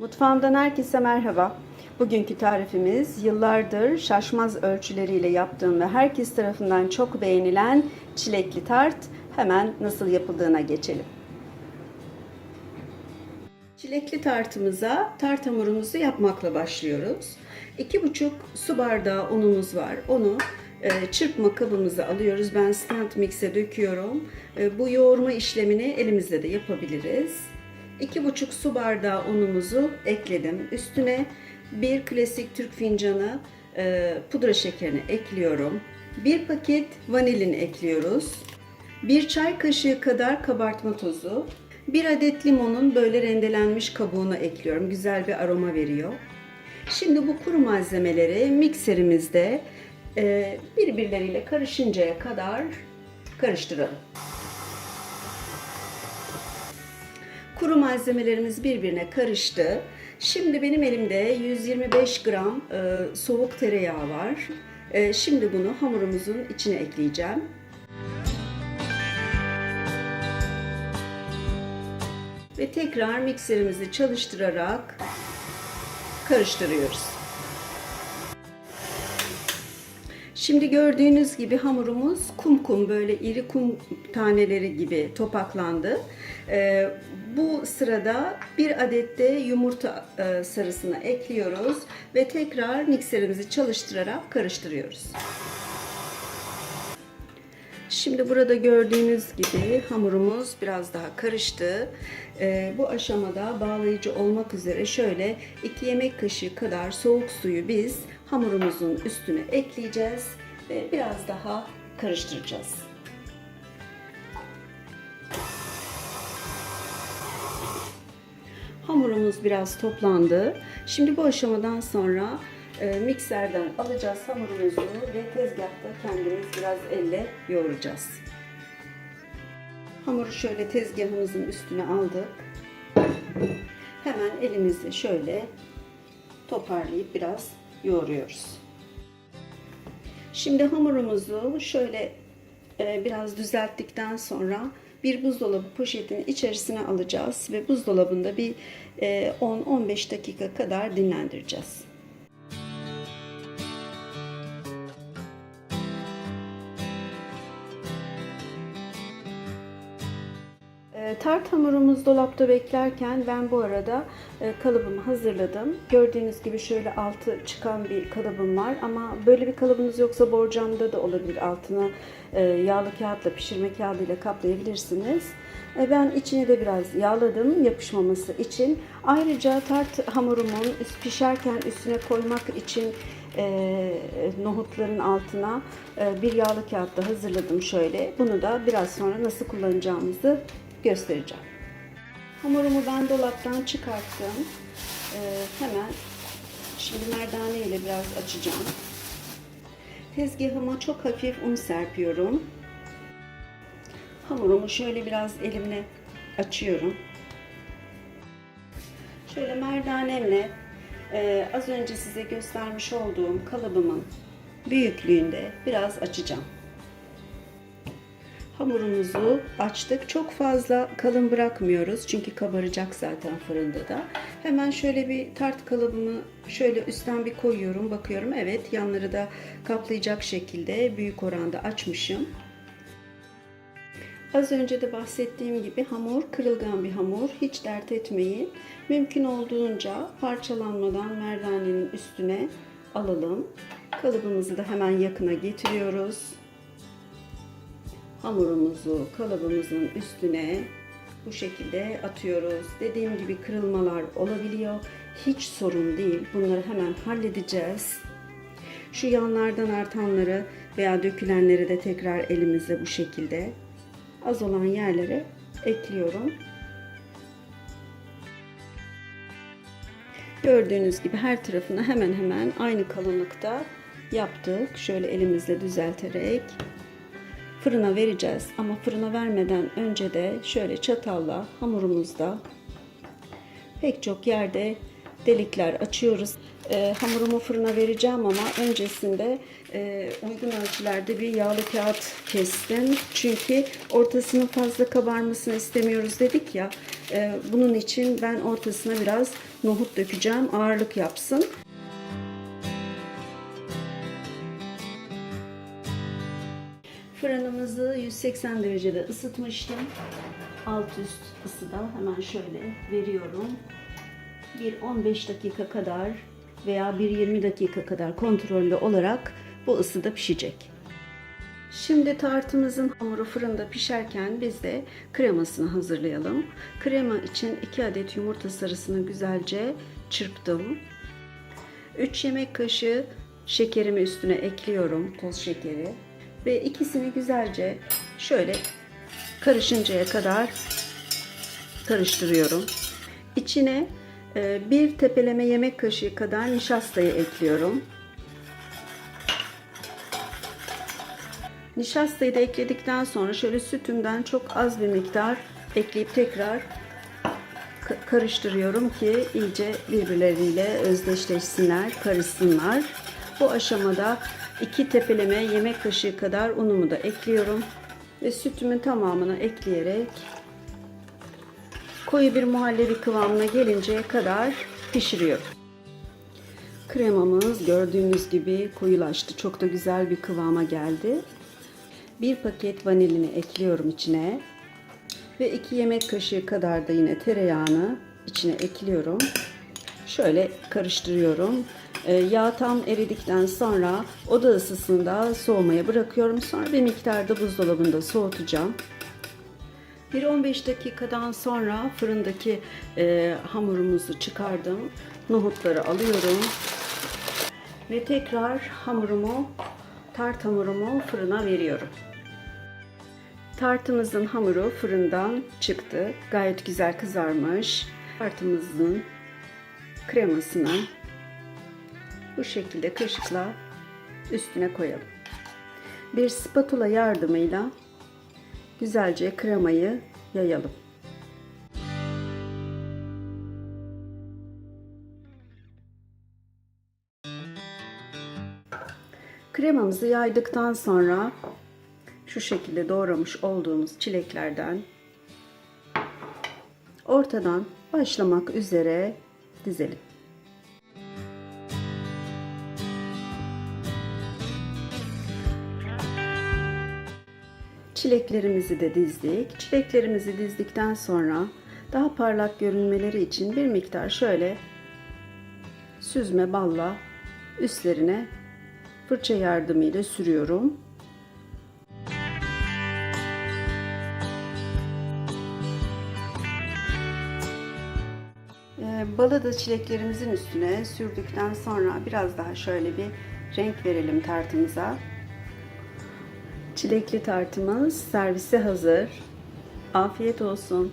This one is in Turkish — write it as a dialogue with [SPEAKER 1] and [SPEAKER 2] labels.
[SPEAKER 1] Mutfağımdan herkese merhaba. Bugünkü tarifimiz yıllardır şaşmaz ölçüleriyle yaptığım ve herkes tarafından çok beğenilen çilekli tart. Hemen nasıl yapıldığına geçelim. Çilekli tartımıza tart hamurumuzu yapmakla başlıyoruz. 2,5 su bardağı unumuz var. Onu e, çırpma kabımıza alıyoruz. Ben stand mix'e döküyorum. E, bu yoğurma işlemini elimizle de yapabiliriz. 2,5 su bardağı unumuzu ekledim. Üstüne bir klasik Türk fincanı e, pudra şekerini ekliyorum. Bir paket vanilin ekliyoruz. Bir çay kaşığı kadar kabartma tozu. Bir adet limonun böyle rendelenmiş kabuğunu ekliyorum. Güzel bir aroma veriyor. Şimdi bu kuru malzemeleri mikserimizde e, birbirleriyle karışıncaya kadar karıştıralım. Kuru malzemelerimiz birbirine karıştı. Şimdi benim elimde 125 gram e, soğuk tereyağı var. E, şimdi bunu hamurumuzun içine ekleyeceğim. Ve tekrar mikserimizi çalıştırarak karıştırıyoruz. Şimdi gördüğünüz gibi hamurumuz kum kum böyle iri kum taneleri gibi topaklandı. Ee, bu sırada bir adet de yumurta e, sarısını ekliyoruz ve tekrar mikserimizi çalıştırarak karıştırıyoruz. Şimdi burada gördüğünüz gibi hamurumuz biraz daha karıştı. Ee, bu aşamada bağlayıcı olmak üzere şöyle 2 yemek kaşığı kadar soğuk suyu biz hamurumuzun üstüne ekleyeceğiz ve biraz daha karıştıracağız. Hamurumuz biraz toplandı. Şimdi bu aşamadan sonra e, mikserden alacağız hamurumuzu ve tezgahta kendimiz biraz elle yoğuracağız. Hamuru şöyle tezgahımızın üstüne aldık. Hemen elimizle şöyle toparlayıp biraz yoğuruyoruz. Şimdi hamurumuzu şöyle e, biraz düzelttikten sonra bir buzdolabı poşetinin içerisine alacağız ve buzdolabında bir e, 10-15 dakika kadar dinlendireceğiz. Tart hamurumuz dolapta beklerken ben bu arada e, kalıbımı hazırladım. Gördüğünüz gibi şöyle altı çıkan bir kalıbım var ama böyle bir kalıbınız yoksa borcamda da olabilir. Altına e, yağlı kağıtla pişirme kağıdıyla kaplayabilirsiniz. E, Ben içini de biraz yağladım yapışmaması için. Ayrıca tart hamurumun pişerken üstüne koymak için e, nohutların altına e, bir yağlı kağıt da hazırladım şöyle. Bunu da biraz sonra nasıl kullanacağımızı göstereceğim. Hamurumu ben dolaptan çıkarttım. Ee, hemen şimdi merdane ile biraz açacağım. Tezgahıma çok hafif un serpiyorum. Hamurumu şöyle biraz elimle açıyorum. Şöyle merdanemle e, az önce size göstermiş olduğum kalıbımın büyüklüğünde biraz açacağım. Hamurumuzu açtık. Çok fazla kalın bırakmıyoruz. Çünkü kabaracak zaten fırında da. Hemen şöyle bir tart kalıbımı şöyle üstten bir koyuyorum. Bakıyorum evet yanları da kaplayacak şekilde büyük oranda açmışım. Az önce de bahsettiğim gibi hamur kırılgan bir hamur. Hiç dert etmeyin. Mümkün olduğunca parçalanmadan merdanenin üstüne alalım. Kalıbımızı da hemen yakına getiriyoruz hamurumuzu kalıbımızın üstüne bu şekilde atıyoruz. Dediğim gibi kırılmalar olabiliyor. Hiç sorun değil. Bunları hemen halledeceğiz. Şu yanlardan artanları veya dökülenleri de tekrar elimizle bu şekilde az olan yerlere ekliyorum. Gördüğünüz gibi her tarafını hemen hemen aynı kalınlıkta yaptık. Şöyle elimizle düzelterek fırına vereceğiz. Ama fırına vermeden önce de şöyle çatalla hamurumuzda pek çok yerde delikler açıyoruz. E, hamurumu fırına vereceğim ama öncesinde e, uygun ölçülerde bir yağlı kağıt kestim. Çünkü ortasının fazla kabarmasını istemiyoruz dedik ya. Ee, bunun için ben ortasına biraz nohut dökeceğim. Ağırlık yapsın. Fırınımızı 180 derecede ısıtmıştım. Alt üst ısıda hemen şöyle veriyorum. Bir 15 dakika kadar veya bir 20 dakika kadar kontrollü olarak bu ısıda pişecek. Şimdi tartımızın hamuru fırında pişerken biz de kremasını hazırlayalım. Krema için 2 adet yumurta sarısını güzelce çırptım. 3 yemek kaşığı şekerimi üstüne ekliyorum, toz şekeri. Ve ikisini güzelce şöyle karışıncaya kadar karıştırıyorum. İçine e, bir tepeleme yemek kaşığı kadar nişastayı ekliyorum. Nişastayı da ekledikten sonra şöyle sütümden çok az bir miktar ekleyip tekrar ka- karıştırıyorum ki iyice birbirleriyle özdeşleşsinler, karışsınlar. Bu aşamada iki tepeleme yemek kaşığı kadar unumu da ekliyorum ve sütümün tamamını ekleyerek koyu bir muhallebi kıvamına gelinceye kadar pişiriyorum. Kremamız gördüğünüz gibi koyulaştı. Çok da güzel bir kıvama geldi. Bir paket vanilini ekliyorum içine. Ve 2 yemek kaşığı kadar da yine tereyağını içine ekliyorum. Şöyle karıştırıyorum. Ee, yağ tam eridikten sonra oda ısısında soğumaya bırakıyorum. Sonra bir miktar da buzdolabında soğutacağım. Bir 15 dakikadan sonra fırındaki e, hamurumuzu çıkardım. Nohutları alıyorum. Ve tekrar hamurumu, tart hamurumu fırına veriyorum. Tartımızın hamuru fırından çıktı. Gayet güzel kızarmış. Tartımızın kremasını bu şekilde kaşıkla üstüne koyalım. Bir spatula yardımıyla güzelce kremayı yayalım. Kremamızı yaydıktan sonra şu şekilde doğramış olduğumuz çileklerden ortadan başlamak üzere dizelim. Çileklerimizi de dizdik. Çileklerimizi dizdikten sonra daha parlak görünmeleri için bir miktar şöyle süzme balla üstlerine fırça yardımıyla sürüyorum. Ee, Balı da çileklerimizin üstüne sürdükten sonra biraz daha şöyle bir renk verelim tartımıza. Çilekli tartımız servise hazır. Afiyet olsun.